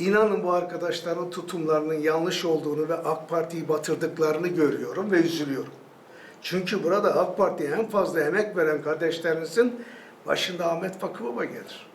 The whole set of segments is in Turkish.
İnanın bu arkadaşların tutumlarının yanlış olduğunu ve AK Parti'yi batırdıklarını görüyorum ve üzülüyorum. Çünkü burada AK Parti'ye en fazla emek veren kardeşlerinizin başında Ahmet Fakı Baba gelir.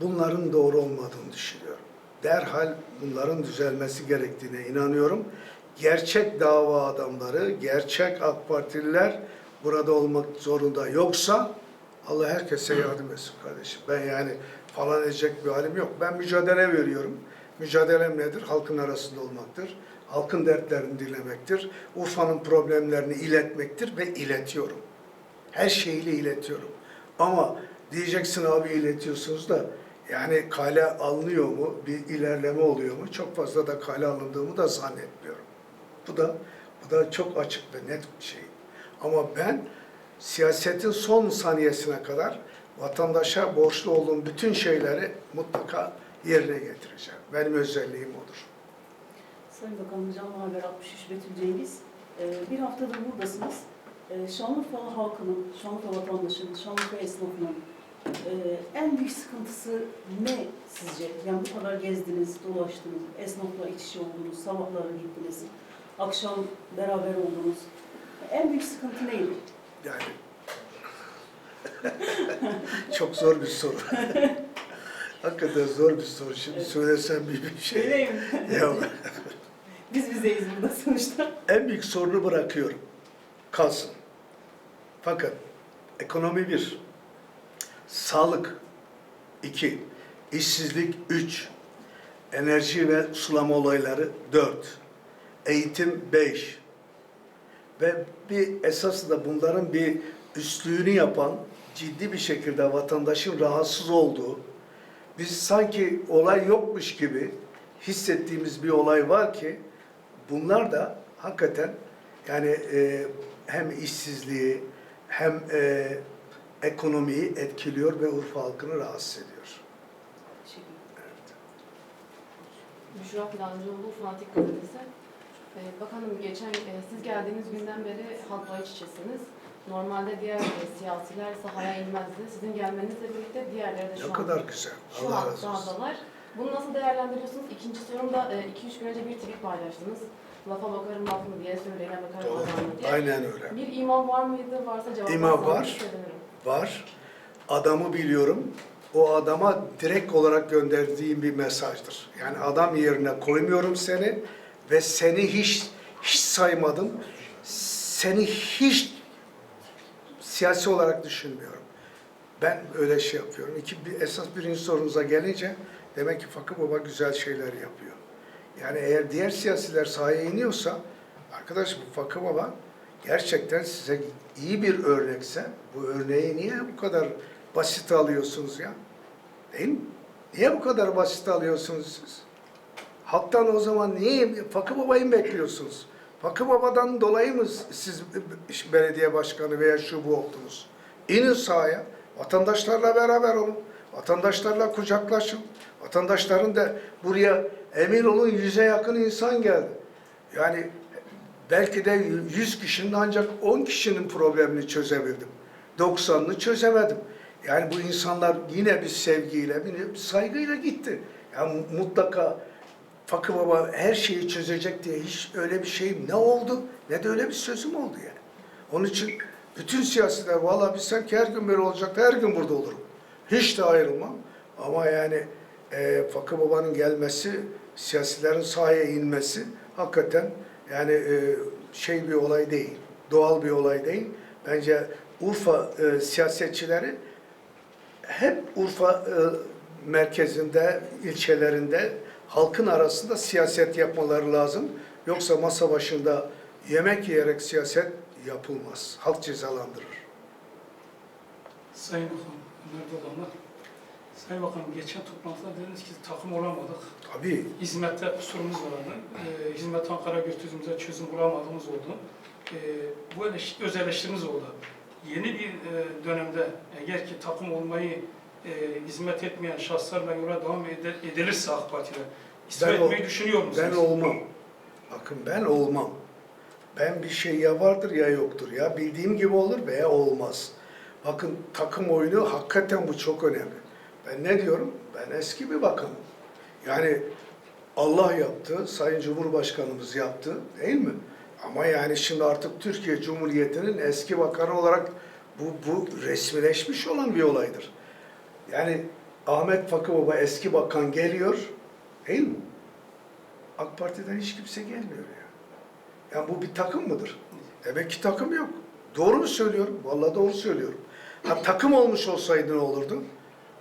Bunların doğru olmadığını düşünüyorum. Derhal bunların düzelmesi gerektiğine inanıyorum. Gerçek dava adamları, gerçek AK Partililer burada olmak zorunda. Yoksa Allah herkese yardım etsin kardeşim. Ben yani falan edecek bir halim yok. Ben mücadele veriyorum. Mücadelem nedir? Halkın arasında olmaktır. Halkın dertlerini dinlemektir. Urfa'nın problemlerini iletmektir ve iletiyorum. Her şeyiyle iletiyorum. Ama diyeceksin abi iletiyorsunuz da yani kale alınıyor mu? Bir ilerleme oluyor mu? Çok fazla da kale alındığımı da zannetmiyorum. Bu da bu da çok açık ve net bir şey. Ama ben siyasetin son saniyesine kadar vatandaşa borçlu olduğum bütün şeyleri mutlaka yerine getireceğim. Benim özelliğim odur. Sayın Bakanım, Canlı Haber 63 Betül Cengiz. Ee, bir haftadır buradasınız. Ee, Şanlıurfa halkının, Şanlıurfa vatandaşının, Şanlıurfa esnafının e, en büyük sıkıntısı ne sizce? Yani bu kadar gezdiniz, dolaştınız, esnafla iç içe oldunuz, sabahları gittiniz, akşam beraber oldunuz. En büyük sıkıntı neydi? Yani çok zor bir soru. Hakikaten zor bir soru. Şimdi Evet. söylesem bir, bir şey. Söyleyeyim. Ya, Biz bizeyiz burada sonuçta. en büyük sorunu bırakıyorum. Kalsın. Fakat ekonomi bir, sağlık iki, işsizlik üç, enerji ve sulama olayları dört, eğitim beş ve bir esası da bunların bir üstlüğünü yapan ciddi bir şekilde vatandaşın rahatsız olduğu, biz sanki olay yokmuş gibi hissettiğimiz bir olay var ki bunlar da hakikaten yani e, hem işsizliği hem e, ekonomiyi etkiliyor ve Urfa halkını rahatsız ediyor. Büşra Plancıoğlu Fanatik Gazetesi. Ee, bakanım geçen e, siz geldiğiniz günden beri halkla iç içesiniz. Normalde diğer e, siyasiler sahaya inmezdi. Sizin gelmenizle birlikte diğerleri de şu Ne an, kadar güzel. şu Allah an razı olsun. sahadalar. Bunu nasıl değerlendiriyorsunuz? İkinci sorum da 2-3 gün önce bir tweet paylaştınız. Lafa bakarım laf mı diye, söyleyene bakarım Doğru. mı diye. Aynen öyle. Bir imam var mıydı? Varsa cevap İmam var. sevinirim. Var. Adamı biliyorum. O adama direkt olarak gönderdiğim bir mesajdır. Yani adam yerine koymuyorum seni ve seni hiç hiç saymadım. Seni hiç siyasi olarak düşünmüyorum. Ben öyle şey yapıyorum. İki, bir, esas birinci sorunuza gelince demek ki Fakı Baba güzel şeyler yapıyor. Yani eğer diğer siyasiler sahaya iniyorsa arkadaş bu Fakı Baba gerçekten size iyi bir örnekse bu örneği niye bu kadar basit alıyorsunuz ya? Değil mi? Niye bu kadar basit alıyorsunuz siz? Halktan o zaman niye Fakı Baba'yı bekliyorsunuz? Fakı Baba'dan dolayı mı siz belediye başkanı veya şu bu oldunuz? İnin sahaya, vatandaşlarla beraber olun, vatandaşlarla kucaklaşın. Vatandaşların da buraya emin olun yüze yakın insan geldi. Yani belki de 100 kişinin ancak 10 kişinin problemini çözebildim. 90'ını çözemedim. Yani bu insanlar yine bir sevgiyle, bir saygıyla gitti. Yani mutlaka Fakı Baba her şeyi çözecek diye hiç öyle bir şey ne oldu ne de öyle bir sözüm oldu yani. Onun için bütün siyasiler valla bilsem ki her gün böyle olacak her gün burada olurum. Hiç de ayrılmam. Ama yani e, Fakı Baba'nın gelmesi, siyasilerin sahaya inmesi hakikaten yani e, şey bir olay değil. Doğal bir olay değil. Bence Urfa e, siyasetçileri hep Urfa e, merkezinde, ilçelerinde halkın arasında siyaset yapmaları lazım. Yoksa masa başında yemek yiyerek siyaset yapılmaz. Halk cezalandırır. Sayın Bakanım, Ömer Dolanlar. Sayın Bakanım, geçen toplantıda dediniz ki takım olamadık. Tabii Hizmette kusurumuz vardı. Ee, hizmet Ankara götürdüğümüzde çözüm bulamadığımız oldu. Ee, bu eleş, öz eleştiriniz oldu. Yeni bir e, dönemde eğer ki takım olmayı e, hizmet etmeyen şahıslarla yola devam ede- edilirse AK Parti'de istifa Ben ol- etmeyi düşünüyor musunuz? ben olmam. Bakın ben olmam. Ben bir şey ya vardır ya yoktur. Ya bildiğim gibi olur veya olmaz. Bakın takım oyunu hakikaten bu çok önemli. Ben ne diyorum? Ben eski bir bakanım. Yani Allah yaptı, Sayın Cumhurbaşkanımız yaptı değil mi? Ama yani şimdi artık Türkiye Cumhuriyeti'nin eski bakanı olarak bu, bu resmileşmiş olan bir olaydır. Yani Ahmet Fakı Baba eski bakan geliyor değil mi? AK Parti'den hiç kimse gelmiyor ya. Yani bu bir takım mıdır? Demek ki takım yok. Doğru mu söylüyorum? Vallahi doğru söylüyorum. Ha takım olmuş olsaydı ne olurdu?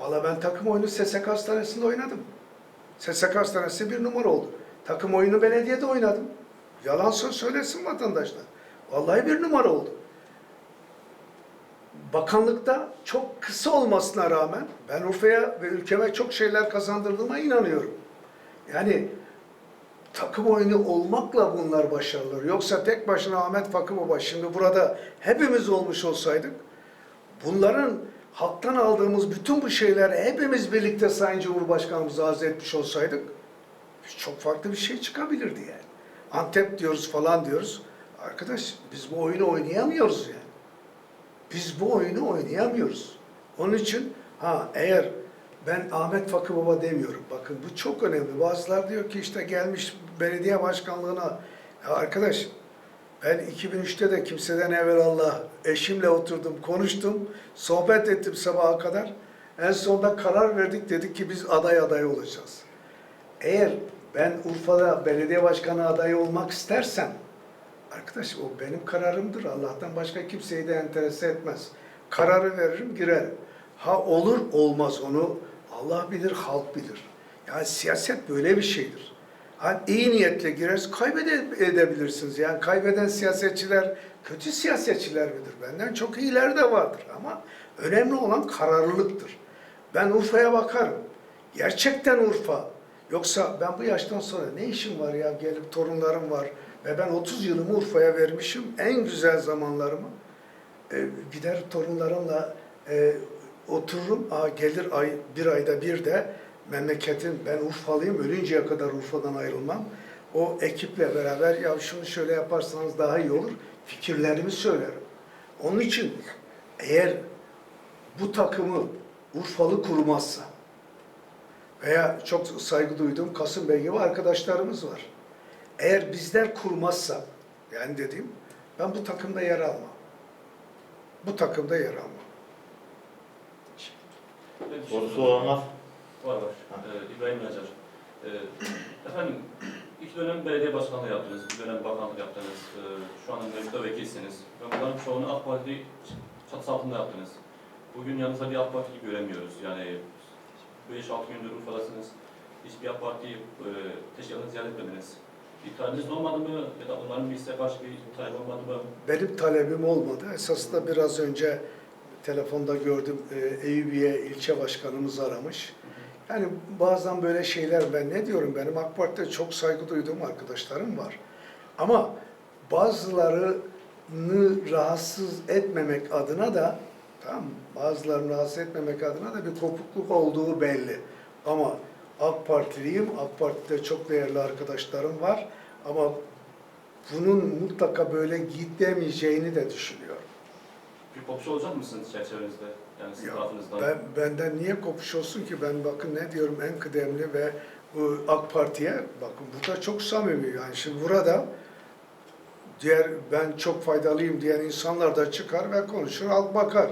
Vallahi ben takım oyunu SSK Hastanesi'nde oynadım. SSK Hastanesi bir numara oldu. Takım oyunu belediyede oynadım. Yalan söz söylesin vatandaşlar. Vallahi bir numara oldu. Bakanlıkta çok kısa olmasına rağmen ben Urfa'ya ve ülkeme çok şeyler kazandırdığıma inanıyorum. Yani takım oyunu olmakla bunlar başarılır. Yoksa tek başına Ahmet Fakı Baba şimdi burada hepimiz olmuş olsaydık bunların halktan aldığımız bütün bu şeyler hepimiz birlikte Sayın Cumhurbaşkanımıza arz etmiş olsaydık çok farklı bir şey çıkabilirdi yani. Antep diyoruz falan diyoruz. Arkadaş biz bu oyunu oynayamıyoruz yani. Biz bu oyunu oynayamıyoruz. Onun için ha eğer ben Ahmet Fakı Baba demiyorum. Bakın bu çok önemli. Bazılar diyor ki işte gelmiş belediye başkanlığına. Ya arkadaş ben 2003'te de kimseden evvelallah eşimle oturdum, konuştum, sohbet ettim sabaha kadar. En sonunda karar verdik dedik ki biz aday aday olacağız. Eğer ben Urfa'da belediye başkanı adayı olmak istersem arkadaş o benim kararımdır. Allah'tan başka kimseyi de enterese etmez. Kararı veririm, girerim. Ha olur olmaz onu Allah bilir, halk bilir. Yani siyaset böyle bir şeydir. Ha, iyi niyetle gireriz, kaybedebilirsiniz. Yani kaybeden siyasetçiler kötü siyasetçiler midir? Benden çok iyiler de vardır ama önemli olan kararlılıktır. Ben Urfa'ya bakarım. Gerçekten Urfa. Yoksa ben bu yaştan sonra ne işim var ya gelip torunlarım var ve ben 30 yılımı Urfa'ya vermişim en güzel zamanlarımı. E, gider torunlarımla e, otururum. Aa, gelir ay bir ayda bir de memleketim ben Urfalıyım ölünceye kadar Urfa'dan ayrılmam. O ekiple beraber ya şunu şöyle yaparsanız daha iyi olur fikirlerimi söylerim. Onun için eğer bu takımı Urfalı kurmazsa veya çok saygı duyduğum Kasım Bey gibi arkadaşlarımız var. Eğer bizler kurmazsa yani dediğim ben bu takımda yer almam. Bu takımda yer almam. Sorusu olanlar Var var. Ee, İbrahim Nacar. Ee, efendim, iki dönem belediye başkanlığı yaptınız, bir dönem bakanlık yaptınız. Ee, şu anda mevcutta vekilsiniz. Ve bunların çoğunu AK Parti çatısı altında yaptınız. Bugün yanınızda bir AK Parti'yi göremiyoruz. Yani 5-6 gündür Urfa'dasınız. Hiçbir AK Parti'yi e, teşkilatını ziyaret etmediniz. Bir talebiniz olmadı mı? Ya da bunların bir size karşı bir talep olmadı mı? Benim talebim olmadı. Esasında biraz önce telefonda gördüm e, Eyüpiye ilçe başkanımız aramış. Yani bazen böyle şeyler ben ne diyorum benim AK Parti'de çok saygı duyduğum arkadaşlarım var. Ama bazılarını rahatsız etmemek adına da tamam bazılarını rahatsız etmemek adına da bir kopukluk olduğu belli. Ama AK Partiliyim. AK Parti'de çok değerli arkadaşlarım var. Ama bunun mutlaka böyle gidemeyeceğini de düşünüyorum. Bir kopuşu olacak mısınız çerçevenizde? Yani sizin Ya, tarafınızdan. Ben, benden niye kopuş olsun ki? Ben bakın ne diyorum en kıdemli ve bu AK Parti'ye bakın burada çok samimi. Yani şimdi burada diğer ben çok faydalıyım diyen insanlar da çıkar ve konuşur, halk bakar.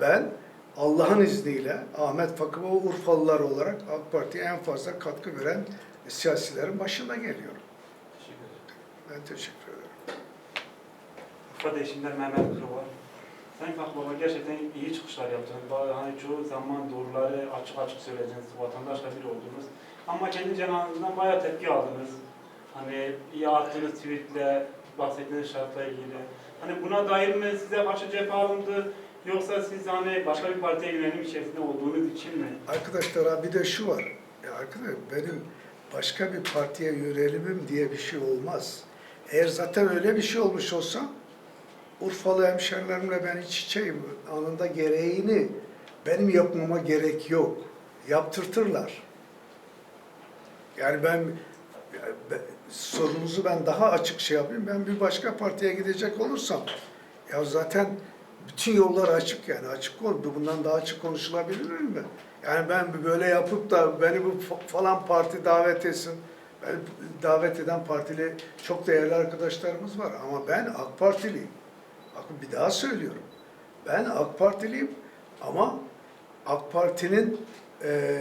Ben Allah'ın izniyle Ahmet Fakı ve Urfalılar olarak AK Parti'ye en fazla katkı veren siyasilerin başında geliyorum. Teşekkür ederim. Ben teşekkür ederim. Urfa Değişimler Mehmet Kırıvar. Sayın Fakbaba gerçekten iyi çıkışlar yaptınız. Hani çoğu zaman doğruları açık açık söylediniz. Vatandaşla bir oldunuz. Ama kendi cenahınızdan bayağı tepki aldınız. Hani iyi attığınız tweetle, bahsettiğiniz şartla ilgili. Hani buna dair mi size karşı cephe alındı? Yoksa siz hani başka bir partiye yönelim içerisinde olduğunuz için mi? Arkadaşlar ha bir de şu var. Ya arkadaş benim başka bir partiye yönelimim diye bir şey olmaz. Eğer zaten öyle bir şey olmuş olsa Urfalı hemşerilerimle ben iç içeyim. Anında gereğini benim yapmama gerek yok. Yaptırtırlar. Yani ben- sorunuzu ben daha açık şey yapayım. Ben bir başka partiye gidecek olursam ya zaten bütün yollar açık yani açık konu. Bundan daha açık konuşulabilir mi? Yani ben böyle yapıp da beni bu fa- falan parti davet etsin. Beni davet eden partili çok değerli arkadaşlarımız var ama ben AK Partiliyim. Bakın bir daha söylüyorum. Ben AK Partiliyim ama AK Parti'nin e,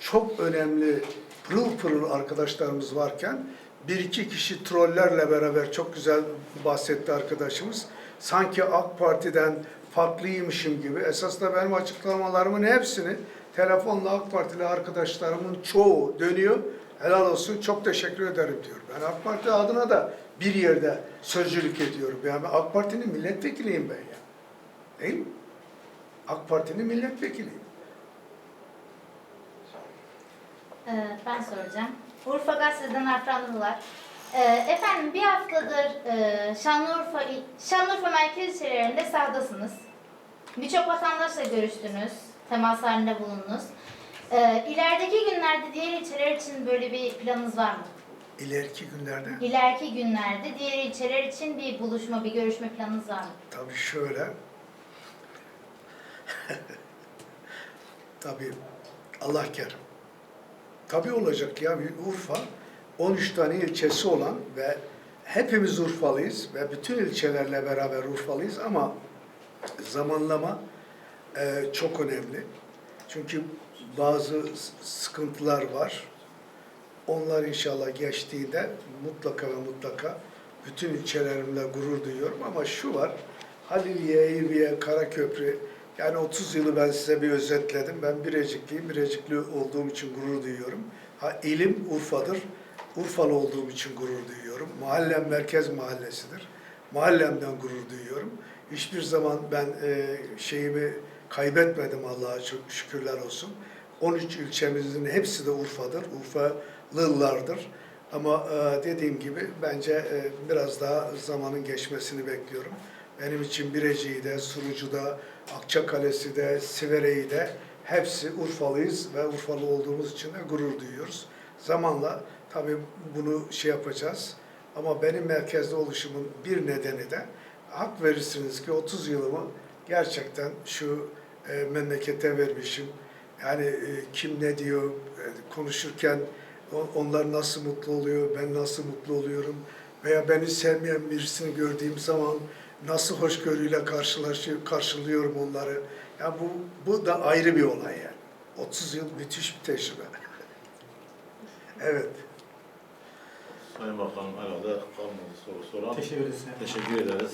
çok önemli pırıl pırıl arkadaşlarımız varken bir iki kişi trollerle beraber çok güzel bahsetti arkadaşımız. Sanki AK Parti'den farklıymışım gibi. Esas da benim açıklamalarımın hepsini telefonla AK Partili arkadaşlarımın çoğu dönüyor. Helal olsun çok teşekkür ederim diyor. Ben AK Parti adına da bir yerde sözcülük ediyorum. Yani AK Parti'nin milletvekiliyim ben ya. Değil mi? AK Parti'nin milletvekiliyim. Ee, ben soracağım. Urfa Gazete'den Afranlılar. Ee, efendim bir haftadır e, Şanlıurfa, Şanlıurfa merkez ilçelerinde sahadasınız. Birçok vatandaşla görüştünüz, temas halinde bulundunuz. Ee, ilerideki günlerde diğer ilçeler için böyle bir planınız var mı? İleriki günlerde İleriki günlerde diğer ilçeler için bir buluşma, bir görüşme planınız var mı? Tabii şöyle. Tabii Allah kerim. Tabii olacak ya Urfa 13 tane ilçesi olan ve hepimiz Urfalıyız ve bütün ilçelerle beraber Urfalıyız ama zamanlama e, çok önemli. Çünkü bazı sıkıntılar var. Onlar inşallah geçtiğinde mutlaka ve mutlaka bütün ilçelerimle gurur duyuyorum ama şu var. Haliliye, Eylül'e, Karaköprü yani 30 yılı ben size bir özetledim. Ben Birecikliyim. Birecikli olduğum için gurur duyuyorum. Ha, ilim Urfa'dır. Urfalı olduğum için gurur duyuyorum. Mahallem merkez mahallesidir. Mahallemden gurur duyuyorum. Hiçbir zaman ben e, şeyimi kaybetmedim Allah'a çok şükürler olsun. 13 ilçemizin hepsi de Urfa'dır. Urfalılardır. Ama e, dediğim gibi bence e, biraz daha zamanın geçmesini bekliyorum. Benim için Birecik'i de, Surucu da, Akçakalesi de, Sivere'yi de hepsi Urfalıyız ve Urfalı olduğumuz için de gurur duyuyoruz. Zamanla tabii bunu şey yapacağız. Ama benim merkezde oluşumun bir nedeni de hak verirsiniz ki 30 yılımı gerçekten şu e, memlekete vermişim. Yani e, kim ne diyor, e, konuşurken onlar nasıl mutlu oluyor, ben nasıl mutlu oluyorum veya beni sevmeyen birisini gördüğüm zaman nasıl hoşgörüyle karşılaşıyor, karşılıyorum onları. Ya bu bu da ayrı bir olay yani. 30 yıl müthiş bir tecrübe. evet. Sayın Bakanım herhalde kalmadı soru soran. Teşekkür ederiz. Teşekkür ederiz.